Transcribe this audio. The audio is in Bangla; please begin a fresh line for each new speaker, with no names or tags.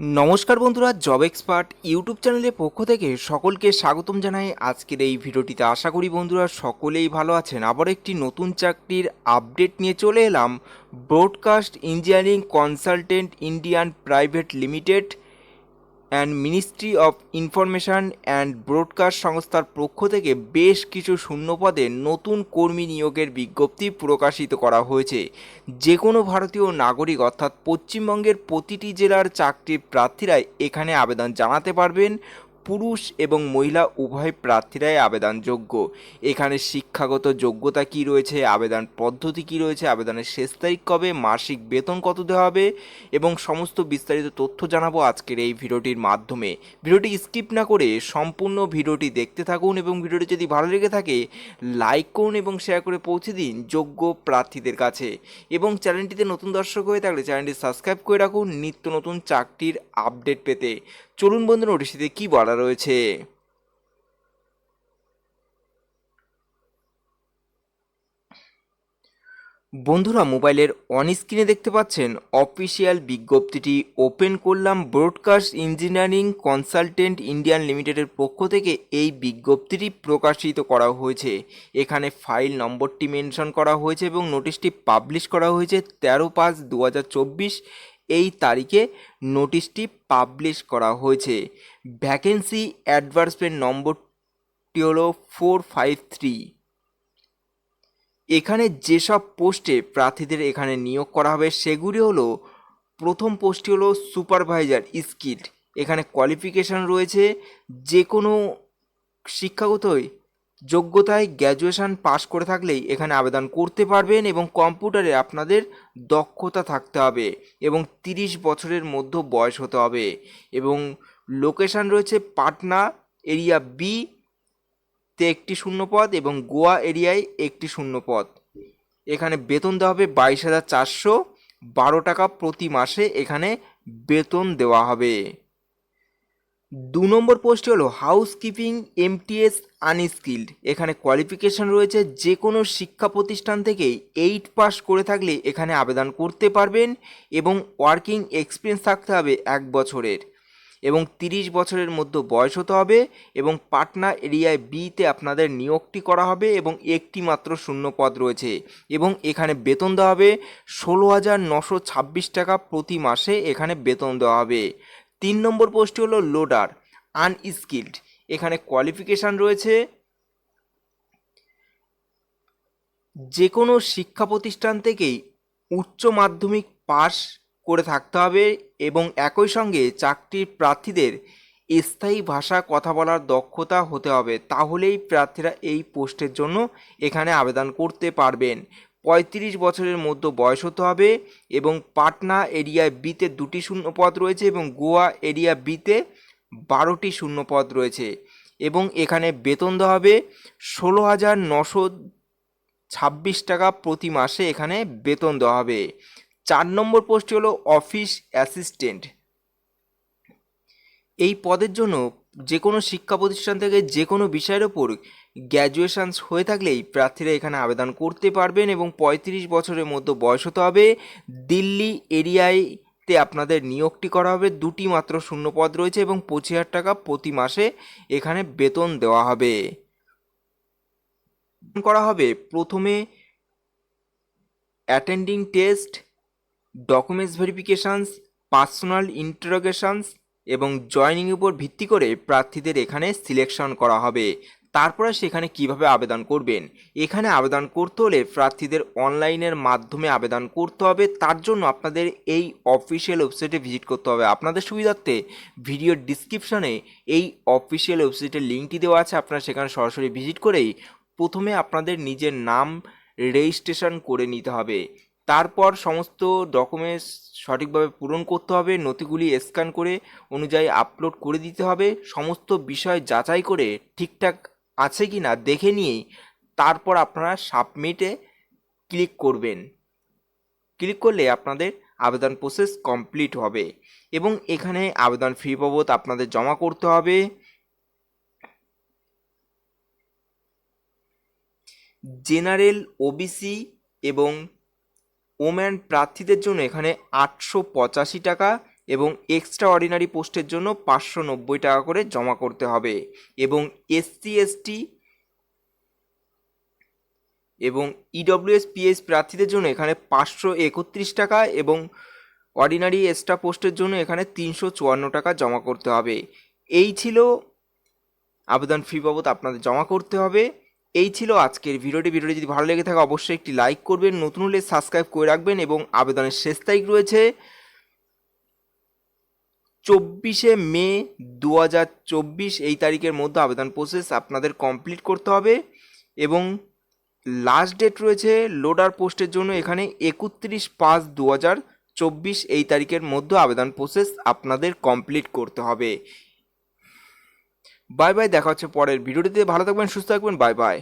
নমস্কার বন্ধুরা জব এক্সপার্ট ইউটিউব চ্যানেলের পক্ষ থেকে সকলকে স্বাগতম জানাই। আজকের এই ভিডিওটিতে আশা করি বন্ধুরা সকলেই ভালো আছেন। আবার একটি নতুন চাকরির আপডেট নিয়ে চলে এলাম। Broadcast engineering consultant Indian private limited and ministry of information and broadcast সংস্থার পক্ষ থেকে বেশ কিছু শূন্যপদে নতুন কর্মী নিয়োগের বিজ্ঞপ্তি প্রকাশিত করা হয়েছে। যে কোনো ভারতীয় নাগরিক অর্থাৎ পশ্চিমবঙ্গের প্রতিটি জেলার চাকরির প্রার্থীরাই এখানে আবেদন জানাতে পারবেন। পুরুষ এবং মহিলা উভয় প্রার্থীরাই আবেদনযোগ্য। এখানে শিক্ষাগত যোগ্যতা কি রয়েছে, আবেদন পদ্ধতি কি রয়েছে, আবেদনের শেষ তারিখ কবে, মাসিক বেতন কত দেওয়া হবে এবং সমস্ত বিস্তারিত তথ্য জানাব আজকের এই ভিডিওটির মাধ্যমে। ভিডিওটি স্কিপ না করে সম্পূর্ণ ভিডিওটি দেখতে থাকুন এবং ভিডিওটি যদি ভালো লেগে থাকে, লাইক করুন এবং শেয়ার করে পৌঁছে দিন যোগ্য প্রার্থীদের কাছে। এবং চ্যানেলটিতে নতুন দর্শক হয়ে থাকলে চ্যানেলটি সাবস্ক্রাইব করে রাখুন নিত্য নতুন চাকরির আপডেট পেতে। চলুন বন্ধু নোটিশটিতে কী বলা রয়েছে? বন্ধুরা মোবাইলের অন স্ক্রিনে দেখতে পাচ্ছেন অফিসিয়াল বিজ্ঞপ্তিটি ওপেন করলাম ব্রডকাস্ট ইঞ্জিনিয়ারিং কনসালটেন্ট ইন্ডিয়ান লিমিটেডের পক্ষ থেকে। এই বিজ্ঞপ্তিটি প্রকাশিত করা হয়েছে। এখানে ফাইল নম্বরটি মেনশন করা হয়েছে এবং নোটিশটি পাবলিশ করা হয়েছে তেরো পাঁচ দু এই তারিখে নোটিশটি পাবলিশ করা হয়েছে। ভ্যাকেন্সি অ্যাডভার্সমেন্ট নম্বরটি হলো ফোর ফাইভ থ্রি। এখানে যেসব পোস্টে প্রার্থীদের এখানে নিয়োগ করা হবে সেগুলি হলো, প্রথম পোস্টটি হলো সুপারভাইজার স্কিল্ড এখানে কোয়ালিফিকেশান রয়েছে। যে কোনো শিক্ষাগতই যোগ্যতায় গ্র্যাজুয়েশন পাশ করে থাকলেই এখানে আবেদন করতে পারবেন এবং কম্পিউটারে আপনাদের দক্ষতা থাকতে হবে এবং তিরিশ বছরের মধ্যে বয়স হতে হবে। এবং লোকেশান রয়েছে পাটনা এরিয়া বি তে একটি শূন্যপদ এবং গোয়া এরিয়ায় একটি শূন্যপদ। এখানে বেতন দেওয়া হবে বাইশ হাজার চারশো বারো টাকা প্রতি মাসে এখানে বেতন দেওয়া হবে। দু নম্বর পোস্টটি হলো হাউসকিপিং এমটিএস আনস্কিল্ড এখানে কোয়ালিফিকেশন রয়েছে যে কোনো শিক্ষা প্রতিষ্ঠান থেকে এইট পাস করে থাকলে এখানে আবেদন করতে পারবেন এবং ওয়ার্কিং এক্সপিরিয়েন্স থাকতে হবে এক বছরের। এবং তিরিশ বছরের মধ্যে বয়স হতে হবে এবং পাটনা এরিয়ায় বিতে আপনাদের নিয়োগটি করা হবে এবং একটি মাত্র শূন্য পদ রয়েছে। এবং এখানে বেতন দেওয়া হবে ষোলো হাজার নশো ছাব্বিশ টাকা প্রতি মাসে এখানে বেতন দেওয়া হবে। তিন নম্বর পোস্টটি হলো লোডার আনস্কিল্ড এখানে কোয়ালিফিকেশান রয়েছে। যে কোনো শিক্ষা প্রতিষ্ঠান থেকেই উচ্চ মাধ্যমিক পাস করে থাকতে হবে এবং একই সঙ্গে চাকরির প্রার্থীদের স্থায়ী ভাষা কথা বলার দক্ষতা হতে হবে। তাহলেই প্রার্থীরা এই পোস্টের জন্য এখানে আবেদন করতে পারবেন। পঁয়ত্রিশ বছরের মধ্যে বয়স হতে হবে এবং পাটনা এরিয়া বিতে দুটি শূন্যপদ রয়েছে এবং গোয়া এরিয়া বিতে বারোটি শূন্যপদ রয়েছে এবং এখানে বেতন দেওয়া হবে ষোলো হাজার নশো ছাব্বিশ টাকা প্রতি মাসে এখানে বেতন দেওয়া হবে। চার নম্বর পোস্টটি হলো অফিস অ্যাসিস্ট্যান্ট। এই পদের জন্য যে কোনো শিক্ষা প্রতিষ্ঠান থেকে যে কোনো বিষয়ের ওপর গ্র্যাজুয়েশানস হয়ে থাকলেই প্রার্থীরা এখানে আবেদন করতে পারবেন এবং পঁয়ত্রিশ বছরের মধ্যে বয়স হতে হবে। দিল্লি এরিয়াতে আপনাদের নিয়োগটি করা হবে। দুটি মাত্র শূন্য পদ রয়েছে এবং পঁচিশ হাজার টাকা প্রতি মাসে এখানে বেতন দেওয়া হবে। করা হবে। প্রথমে attending test documents verifications personal interrogations এবং জয়নিং উপর ভিত্তি করে প্রার্থীদের এখানে সিলেকশন করা হবে। তারপরে সেখানে কীভাবে আবেদন করবেন? এখানে আবেদন করতে হলে প্রার্থীদের অনলাইনের মাধ্যমে আবেদন করতে হবে। তার জন্য আপনাদের এই অফিসিয়াল ওয়েবসাইটে ভিজিট করতে হবে। আপনাদের সুবিধার্থে ভিডিওর ডিসক্রিপশনে এই অফিসিয়াল ওয়েবসাইটের লিঙ্কটি দেওয়া আছে। আপনারা সেখানে সরাসরি ভিজিট করেই প্রথমে আপনাদের নিজের নাম রেজিস্ট্রেশন করে নিতে হবে। তারপর সমস্ত ডকুমেন্টস সঠিকভাবে পূরণ করতে হবে, নথিগুলি স্ক্যান করে অনুযায়ী আপলোড করে দিতে হবে, সমস্ত বিষয় যাচাই করে ঠিকঠাক আছে কি না দেখে নিয়েই তারপর আপনারা সাবমিটে ক্লিক করবেন। ক্লিক করলে আপনাদের আবেদন প্রসেস কমপ্লিট হবে এবং এখানে আবেদন ফি বাবদ আপনাদের জমা করতে হবে। জেনারেল ওবিসি এবং ওম্যান প্রার্থীদের জন্য এখানে আটশো পঁচাশি টাকা এবং এক্সট্রা অর্ডিনারি পোস্টের জন্য পাঁচশো নব্বই টাকা করে জমা করতে হবে এবং এসসি, এসটি এবং ইডব্লিউএস পিএস প্রার্থীদের জন্য এখানে পাঁচশো একত্রিশ টাকা এবং অর্ডিনারি এক্সট্রা পোস্টের জন্য এখানে তিনশো চুয়ান্ন টাকা জমা করতে হবে। এই ছিল আবেদন ফি বাবদ আপনাদের জমা করতে হবে। এই ছিল আজকের ভিডিওটি। ভিডিওটি যদি ভালো লেগে থাকে, অবশ্যই একটি লাইক করবেন, নতুন হলে সাবস্ক্রাইব করে রাখবেন এবং আবেদনের শেষ তারিখ রয়েছে চব্বিশে মে দু হাজার চব্বিশ। এই তারিখের মধ্যে আবেদন প্রসেস আপনাদের কমপ্লিট করতে হবে এবং লাস্ট ডেট রয়েছে লোডার পোস্টের জন্য এখানে একত্রিশ পাঁচ দু এই তারিখের মধ্যে আবেদন প্রসেস আপনাদের কমপ্লিট করতে হবে। বাই বাই দেখা হচ্ছে পরের ভিডিওটিতে। ভালো থাকবেন সুস্থ থাকবেন বাই বাই